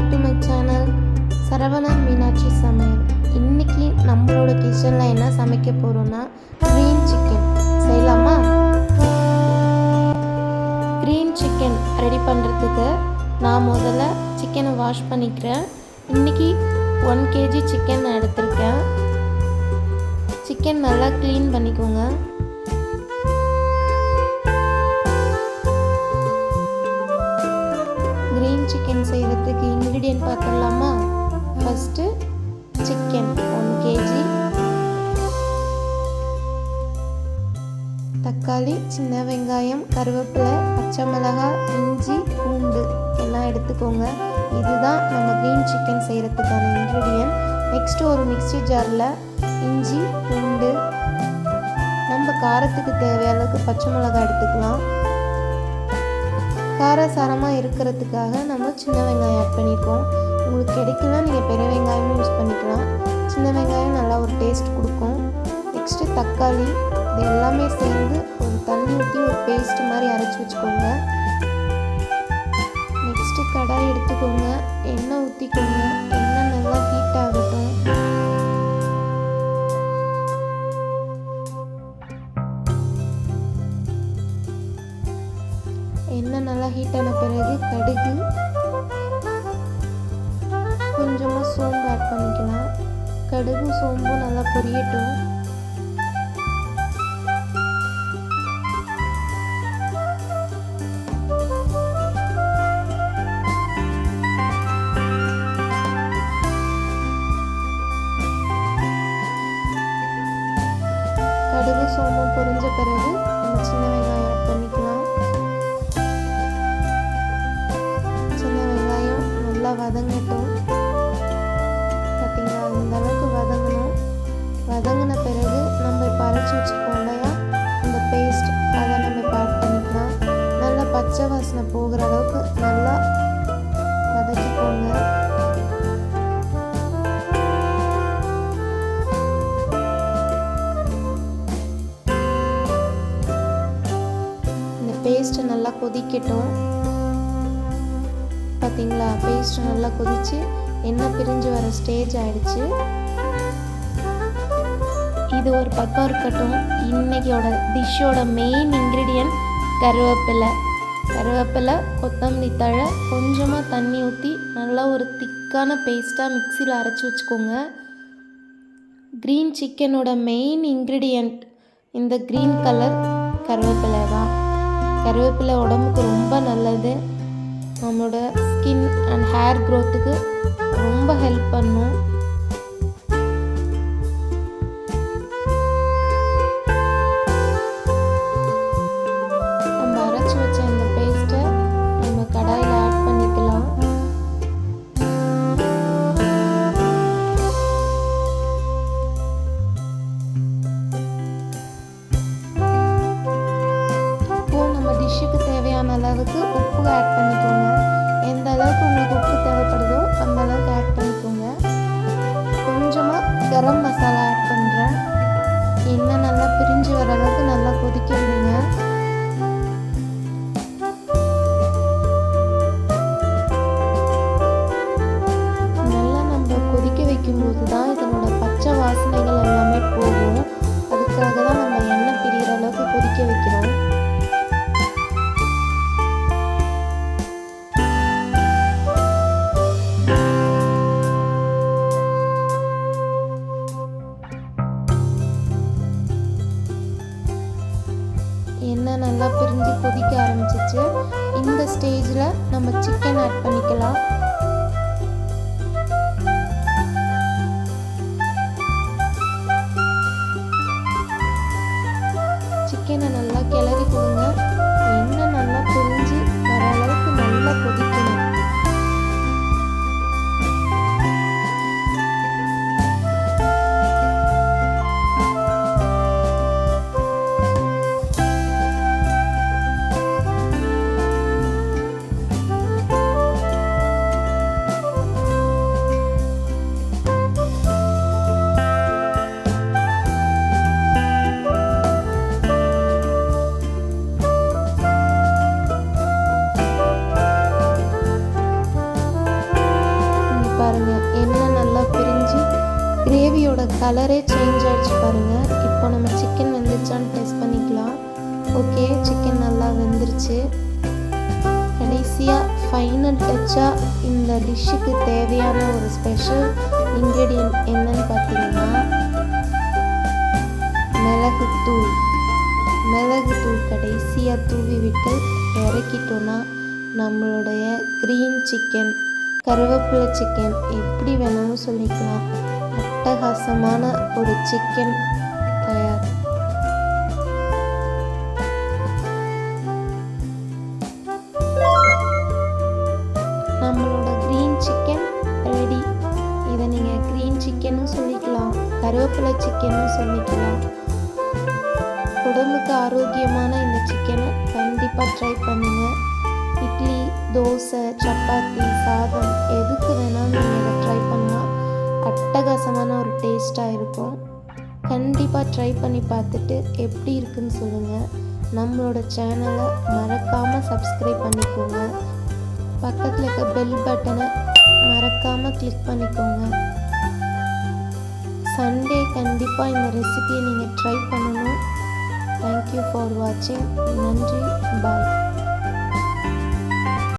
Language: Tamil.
Back to my channel Saravana Meenakshi சமையல் இன்னைக்கு நம்மளோட கிச்சனில் என்ன சமைக்க போகிறோன்னா க்ரீன் சிக்கன் செய்யலாமா? க்ரீன் சிக்கன் ரெடி பண்ணுறதுக்கு நான் முதல்ல சிக்கனை வாஷ் பண்ணிக்கிறேன். இன்னைக்கு ஒன் கேஜி சிக்கன் நான் எடுத்திருக்கேன். சிக்கன் நல்லா க்ளீன் பண்ணிக்கோங்க. சிக்கன் செய்கிறதுக்கு இன்க்ரீடியன்ட் பார்த்துடலாமா? ஃபஸ்ட்டு சிக்கன் ஒன் கேஜி தக்காளி சின்ன வெங்காயம் கருவேப்பிலை பச்சை மிளகாய் இஞ்சி பூண்டு எல்லாம் எடுத்துக்கோங்க. இதுதான் நம்ம க்ரீன் சிக்கன் செய்கிறதுக்கான இன்க்ரீடியன்ட் நெக்ஸ்ட்டு ஒரு மிக்ஸி ஜாரில் இஞ்சி பூண்டு. நம்ம காரத்துக்கு தேவையான அளவுக்கு பச்சை மிளகாய் எடுத்துக்கலாம். காரசாரமாக இருக்கிறதுக்காக நம்ம சின்ன வெங்காயம் ஆட் பண்ணியிருக்கோம் உங்களுக்கு கிடைக்கல நீங்கள் பெரிய வெங்காயமும் யூஸ் பண்ணிக்கலாம். சின்ன வெங்காயம் நல்லா ஒரு டேஸ்ட் கொடுக்கும். நெக்ஸ்ட்டு தக்காளி இது எல்லாமே சேர்ந்து ஒரு தண்ணி ஊற்றி ஒரு பேஸ்ட் மாதிரி அரைச்சி வச்சுக்கோங்க. நெக்ஸ்ட்டு கடாய் எடுத்துக்கோங்க. எண்ணெய் ஊற்றிக்கோங்க எண்ணெய் நல்லா ஹீட் ஆகட்டும். எண்ணெய் நல்லா ஹீட் ஆன பிறகு கடுகு கொஞ்சமாக சோம்பு ஆட் பண்ணிக்கலாம். கடுகு சோம்பும் நல்லா பொரியட்டும். கடுகு சோம்பும் பொரிஞ்ச பிறகு நம்ம சின்ன வெங்காயம் ஆட் பண்ணிக்கலாம். நல்லா வதங்கட்டும். பார்த்தீங்களா இந்த அளவுக்கு வதங்கணும் வதங்கின பிறகு நம்ம இப்போ அரைச்சி வச்சுருக்கோம் இல்லையா? இந்த பேஸ்ட் அதை நம்ம இப்போ ஆட் பண்ணிக்கலாம். நல்லா பச்சை வாசனை போகிற அளவுக்கு நல்லா வதக்கிக்கோங்க. இந்த பேஸ்ட்டை நல்லா கொதிக்கட்டும். பார்த்தீங்களா? பேஸ்ட் நல்லா கொதிச்சு எண்ணெய் பிரிஞ்சு வர ஸ்டேஜ் ஆயிடுச்சு. இது ஒரு பக்கம் இருக்கட்டும். இன்னைக்கோட டிஷ்ஷோட மெயின் இன்க்ரீடியன்ட் கருவேப்பிலை. கருவேப்பிலை கொத்தமல்லி தழை கொஞ்சமாக தண்ணி ஊற்றி நல்லா ஒரு திக்கான பேஸ்ட்டாக மிக்சியில் அரைச்சி வச்சுக்கோங்க. க்ரீன் சிக்கனோட மெயின் இன்க்ரீடியண்ட் இந்த க்ரீன் கலர் கருவேப்பிலை தான் கருவேப்பிலை உடம்புக்கு ரொம்ப நல்லது. நம்மளோட ஸ்கின் அண்ட் ஹேர் க்ரோத்துக்கு ரொம்ப ஹெல்ப் பண்ணும். நம்ம அரைச்சி வச்ச இந்த பேஸ்ட்டை நம்ம கடாயில் ஆட் பண்ணிக்கலாம். இப்போது நம்ம டிஷ்ஷுக்கு தேவையான அளவுக்கு உப்பு ஆட் பண்ணிக்கோங்க. எந்த அளவுக்கு உங்களுக்கு உப்பு தேவைப்படுதோ அந்த அளவுக்கு ஆட் பண்ணிக்கோங்க. கொஞ்சமாக கரம் மசாலா ஆட் பண்ணுறேன் எண்ணெய் நல்லா சிக்கன் ஆட் பண்ணிக்கலாம். இதோட கலரே சேஞ்ச் ஆயிடுச்சு பாருங்கள் இப்போ நம்ம சிக்கன் வெந்துருச்சான்னு டெஸ்ட் பண்ணிக்கலாம். ஓகே சிக்கன் நல்லா வெந்துருச்சு. கடைசியாக ஃபைனல் டச்சாக இந்த டிஷ்ஷுக்கு தேவையான ஒரு ஸ்பெஷல் இன்க்ரீடியன்ட் என்னன்னு பார்த்தீங்கன்னா மிளகுத்தூள். மிளகுத்தூள் கடைசியாக தூவி விட்டு இறக்கிட்டோன்னா நம்மளுடைய க்ரீன் சிக்கன் கருவேப்பிலை சிக்கன் எப்படி வேணாலும் சொல்லிக்கலாம். அட்டகாசமான ஒரு சிக்கன் தயார். நம்மளோட க்ரீன் சிக்கன் ரெடி இதை நீங்கள் க்ரீன் சிக்கனும் சொல்லிக்கலாம். கருவேப்பிலை சிக்கனும் சொல்லிக்கலாம். உடம்புக்கு ஆரோக்கியமான இந்த சிக்கனை கண்டிப்பாக ட்ரை பண்ணுங்கள் இட்லி தோசை சப்பாத்தி சாதம் எதுக்கு வேணாலும் நீங்கள் இதை ட்ரை பண்ணலாம். அட்டகாசமான ஒரு டேஸ்ட்டாக இருக்கும். கண்டிப்பாக ட்ரை பண்ணி பார்த்துட்டு எப்படி இருக்குன்னு சொல்லுங்கள் நம்மளோட சேனலை மறக்காமல் சப்ஸ்கிரைப் பண்ணிக்கோங்க. பக்கத்தில் இருக்க பெல் பட்டனை மறக்காமல் கிளிக் பண்ணிக்கோங்க. சண்டே கண்டிப்பாக இந்த ரெசிபியை நீங்கள் ட்ரை பண்ணணும். தேங்க்யூ ஃபார் வாட்சிங் நன்றி. பாய்